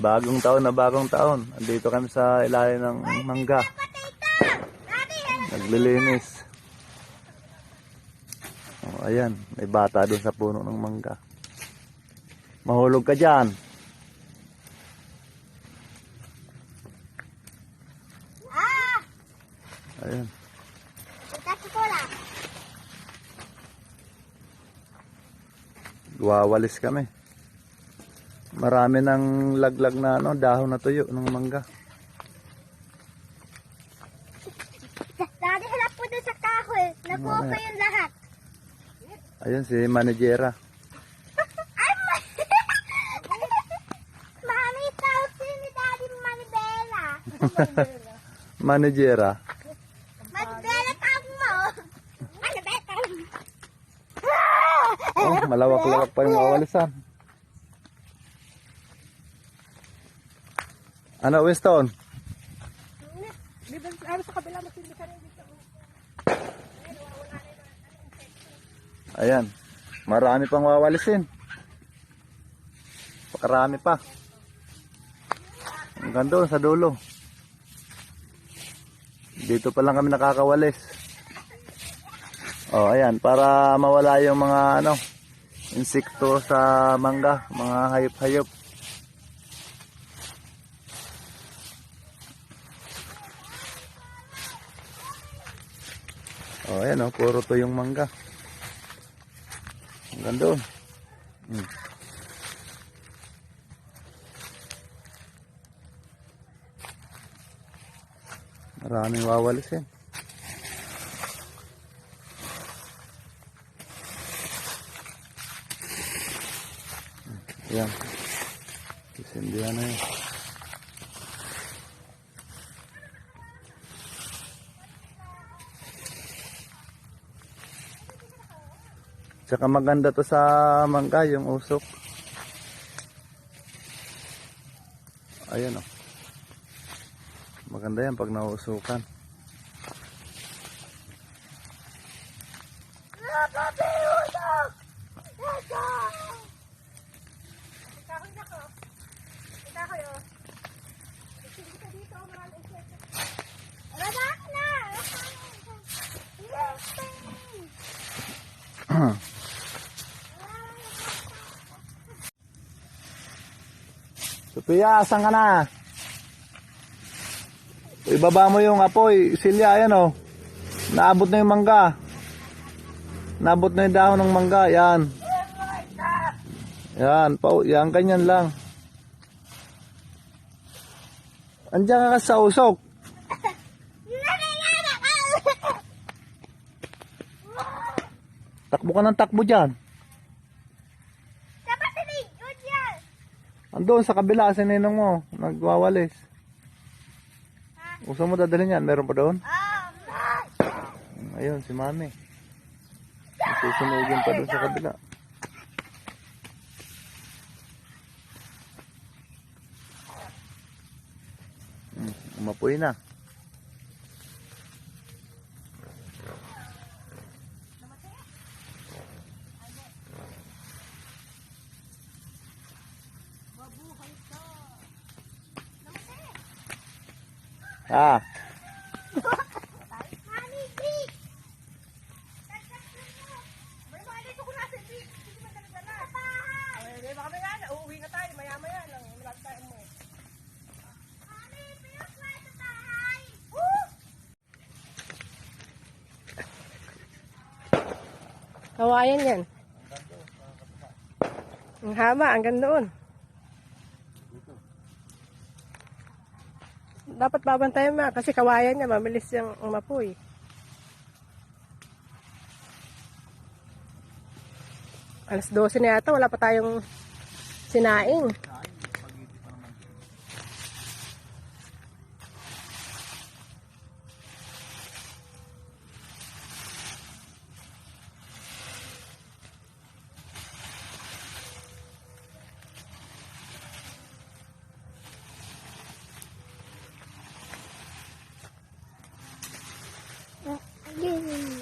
Bagong taon na bagong taon. Andito kami sa ilalim ng mangga. Naglilinis. Oh, ayan, may bata doon sa puno ng mangga. Mahulog ka dyan. Ayan. Wawalis kami. Marami ng laglag na ano, dahon na tuyo ng mangga. Dati halap po doon sa kahoy. Nakuha ko yung lahat. Ayan si managera. Mami, tawag sa'yo ni Daddy Manibela. Managera. Manibela tawag mo. Manibela. Oh, malawak-lawak pa yung wawalisan. Ano, Winston? Ano sa kabila masindi ka rin dito. Ayan. Marami pang wawalisin. Pakarami pa. Hanggang doon sa dulo. Dito pa lang kami nakakawalis. Oh, ayan. Para mawala yung mga ano, insekto sa mangga. Mga hayop-hayop. Oh, ayan oh. Puro to yung mangga. Hanggang doon. Hmm. Maraming wawalis yan. Hmm, Ayan. Isindihan na yan. Tsaka maganda to sa mangga, yung usok. Ayan o. Maganda yan pag nauusukan. Kahoy na ko. Kahoy, oh. Masindi ka dito, marami insect. Relax na! Yes, Sophia, asan ka na? Ibaba mo yung apoy. Silya, ayan o. Naabot na yung mangga. Naabot na yung dahon ng mangga. Yan. Yan. Pau, yan, ganyan lang. Andiyan ka sa usok. Takbo ka ng takbo dyan. Dapat tinigod yan. Andun sa kabila, si ninong mo. Nagwawalis. Gusto mo dadalhin yan? Meron pa doon? Ayun, si mami. Susunugin pa doon sa kabila. Hmm, umapoy na. Ah, Mami, Pete! May mga dito ko nasa Pete. Hindi mo dala-dala. Sa bahay! Ay, baka na yan. Uuwi na tayo. Maya-maya lang. Wala tayo mo. Mami, piyok na sa bahay! Woo! Kawayan yan. Ang haba, hanggang doon. Dapat babantayan mo kasi kawayan niya, mabilis yung umapoy. Alas 12 na yata, wala pa tayong sinaing. Yay!